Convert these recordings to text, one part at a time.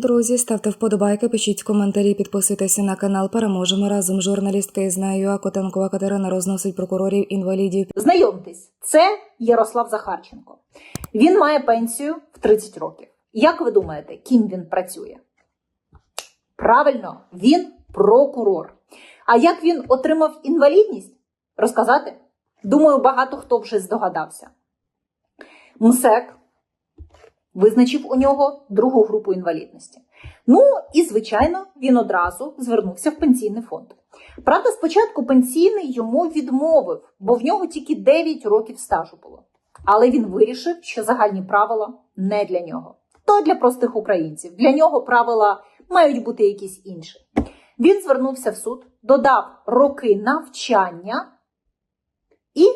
Друзі, ставте вподобайки, пишіть коментарі, підписуйтеся на канал. Переможемо разом. Журналістка із нею Котенкова Катерина розносить прокурорів інвалідів Знайомтесь, це Ярослав Захарченко. Він має пенсію в 30 років. Як ви думаєте, ким він працює? Правильно, він прокурор. А як він отримав інвалідність? Розказати? Думаю, багато хто вже здогадався. МСЕК визначив у нього другу групу інвалідності. Ну і, звичайно, він одразу звернувся в пенсійний фонд. Правда, спочатку пенсійний йому відмовив, бо в нього тільки 9 років стажу було. Але він вирішив, що загальні правила не для нього. То для простих українців. Для нього правила мають бути якісь інші. Він звернувся в суд, додав роки навчання і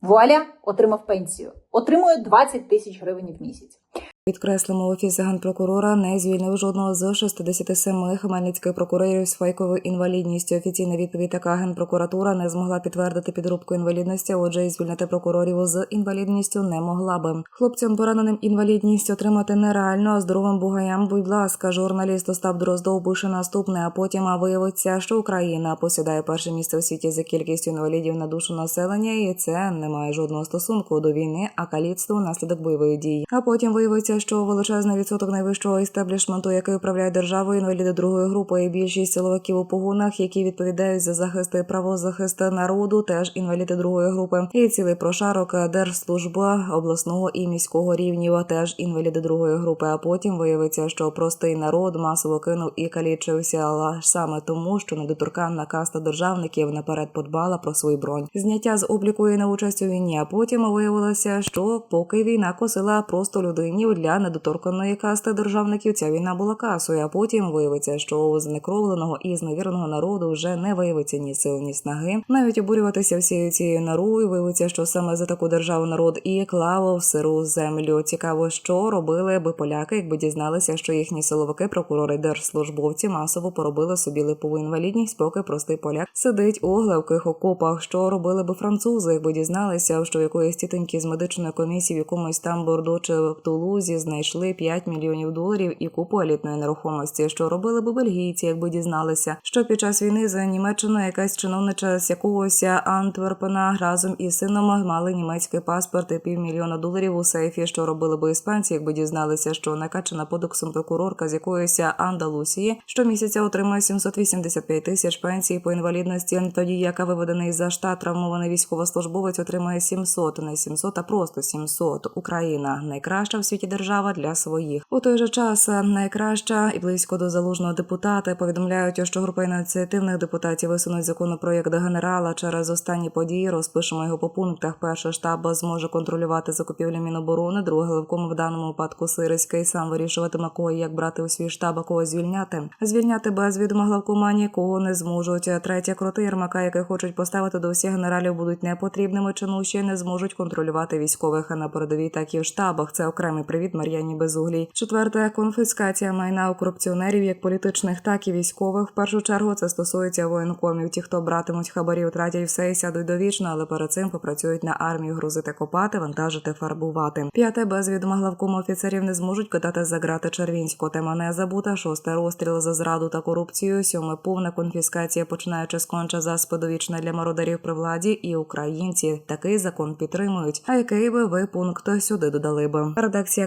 вуаля отримав пенсію. Отримує 20 тисяч гривень в місяць. Підкреслимо, офіс генпрокурора не звільнив жодного з 67 хмельницьких прокурорів з фейковою інвалідністю. Офіційна відповідь така генпрокуратура не змогла підтвердити підробку інвалідності. Отже, і звільнити прокурорів з інвалідністю не могла би. Хлопцям пораненим інвалідність отримати нереально, а здоровим бугаям, будь ласка, журналіст Остап Дроздов пише наступне, а потім виявиться, що Україна посідає перше місце у світі за кількістю інвалідів на душу населення, і це не має жодного стосунку до війни, а каліцтво внаслідок бойових дій. А потім виявиться, що величезний відсоток найвищого істеблішменту, який управляє державою, інваліди другої групи, і більшість силовиків у погонах, які відповідають за захист і правозахист народу, теж інваліди другої групи, і цілий прошарок держслужба обласного і міського рівнів, теж інваліди другої групи. А потім виявиться, що простий народ масово кинув і калічився, але саме тому, що недоторканна каста державників наперед подбала про свою бронь. Зняття з обліку і на участь у війні. А потім виявилося, що поки війна косила просто людині для недоторканої касти державників, ця війна була касою. А потім виявиться, що у знекровленого і зневіреного народу вже не виявиться ні сил, ні снаги. Навіть обурюватися всією цією нарою. Виявиться, що саме за таку державу народ і клав в сиру землю. Цікаво, що робили би поляки, якби дізналися, що їхні силовики, прокурори, держслужбовці масово поробили собі липову інвалідність, поки простий поляк сидить у главких окопах. Що робили би французи, якби дізналися, що якоїсь тітоньки з медичної комісії в якомусь там бордо чи в Тулузі знайшли 5 мільйонів доларів і купу елітної нерухомості. Що робили би бельгійці, якби дізналися, що під час війни за Німеччиною якась чиновнича з якогось Антверпена разом із сином мали німецький паспорт і півмільйона доларів у сейфі. Що робили би іспанці, якби дізналися, що накачана подоксом прокурорка з якоїсь Андалусії щомісяця отримує 785 тисяч пенсій по інвалідності, тоді яка виведений за штат травмований військовослужбовець отримує 700, не 700, а просто 700. Україна найкраща в світі держава для своїх. У той же час е, найкраща і близько до залужного депутата повідомляють, що група ініціативних депутатів висунуть законопроєкт генерала через останні події. Розпишемо його по пунктах. Перше штаб зможе контролювати закупівлі Міноборони. Друге головком в даному випадку Сирський сам вирішуватиме кого як брати у свій штаб, а кого звільняти. Звільняти без відома главкома нікого не зможуть. Третє кроти Єрмака, які хочуть поставити до всіх генералів, будуть непотрібними. Чину ще не зможуть контролювати військових на передовій, так і в штабах. Це окремий привіт Мар'яні Безуглій. Четверте конфіскація майна у корупціонерів, як політичних, так і військових. В першу чергу це стосується воєнкомів. Ті, хто братимуть хабарі, втратять все і сядуть довічно, але перед цим попрацюють на армію, грузити, копати, вантажити, фарбувати. П'яте без відома главкому офіцерів не зможуть кидати за грати Червінську. Тема не забута. Шосте розстріл за зраду та корупцію. Сьоме повна конфіскація, починаючи з конча заспи довічна для мародерів при владі. І українці такий закон підтримують. А який би ви пункт сюди додали би? Редакція